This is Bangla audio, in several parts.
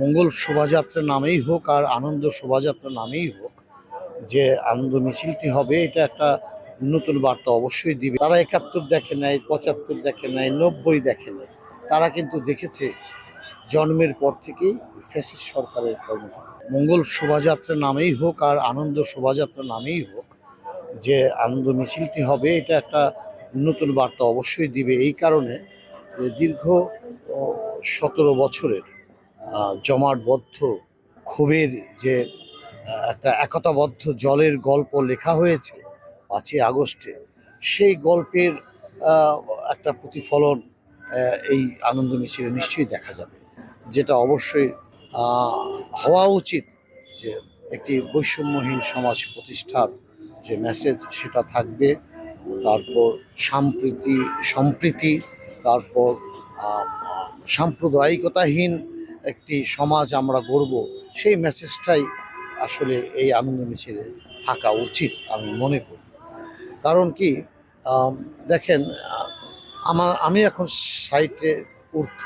মঙ্গল শোভাযাত্রা নামেই হোক আর আনন্দ শোভাযাত্রা নামেই হোক, যে আনন্দ মিছিলটি হবে, এটা একটা নতুন বার্তা অবশ্যই দিবে। তারা একাত্তর দেখে নেয়, পঁচাত্তর দেখে নেয়, নব্বই দেখে নেয়, তারা কিন্তু দেখেছে জন্মের পর থেকেই ফ্যাসিস্ট সরকারের কর্মকাণ্ড। মঙ্গল শোভাযাত্রা নামেই হোক আর আনন্দ শোভাযাত্রা নামেই হোক, যে আনন্দ মিছিলটি হবে, এটা একটা নতুন বার্তা অবশ্যই দিবে। এই কারণে দীর্ঘ সতেরো বছরের জমাটবদ্ধ ক্ষোভের যে একটা একতাবদ্ধ জলের গল্প লেখা হয়েছে পাঁচই আগস্টে, সেই গল্পের একটা প্রতিফলন এই আনন্দ মিছিলে নিশ্চয়ই দেখা যাবে। যেটা অবশ্যই হওয়া উচিত যে, একটি বৈষম্যহীন সমাজ প্রতিষ্ঠার যে মেসেজ সেটা থাকবে, তারপর সাম্প্রীতি, সম্প্রীতি, তারপর সাম্প্রদায়িকতাহীন একটি সমাজ আমরা গড়ব, সেই মেসেজটাই আসলে এই আনন্দ মিছিলে থাকা উচিত আমি মনে করি। কারণ কি দেখেন আমার আমি এখন সাইটে ঊর্ধ্ব,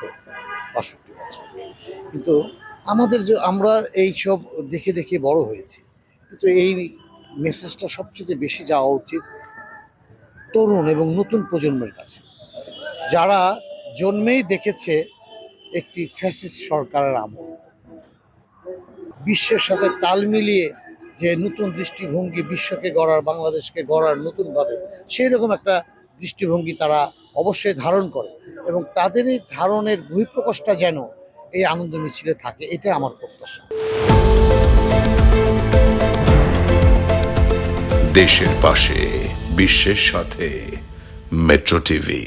বাষট্টি বছর। কিন্তু আমাদের যে, আমরা এই সব দেখে দেখে বড় হয়েছি। কিন্তু এই মেসেজটা সবচেয়ে বেশি যাওয়া উচিত তরুণ এবং নতুন প্রজন্মের কাছে। যারা জন্মেই দেখেছে একটি ফ্যাসিস্ট সরকারের আমল। বিশ্বের সাথে তাল মিলিয়ে যে নতুন দৃষ্টিভঙ্গি বিশ্বকে গড়ার, বাংলাদেশকে গড়ার নতুনভাবে সেই রকম একটা দৃষ্টিভঙ্গি তারা অবশ্যই ধারণ করে এবং তাদের এই ধারণের বহিঃপ্রকাশটা যেন এই আনন্দ মিছিলে থাকে এটা আমার প্রত্যাশা। দেশের পাশে, বিশ্বের সাথে, মেট্রো টিভি।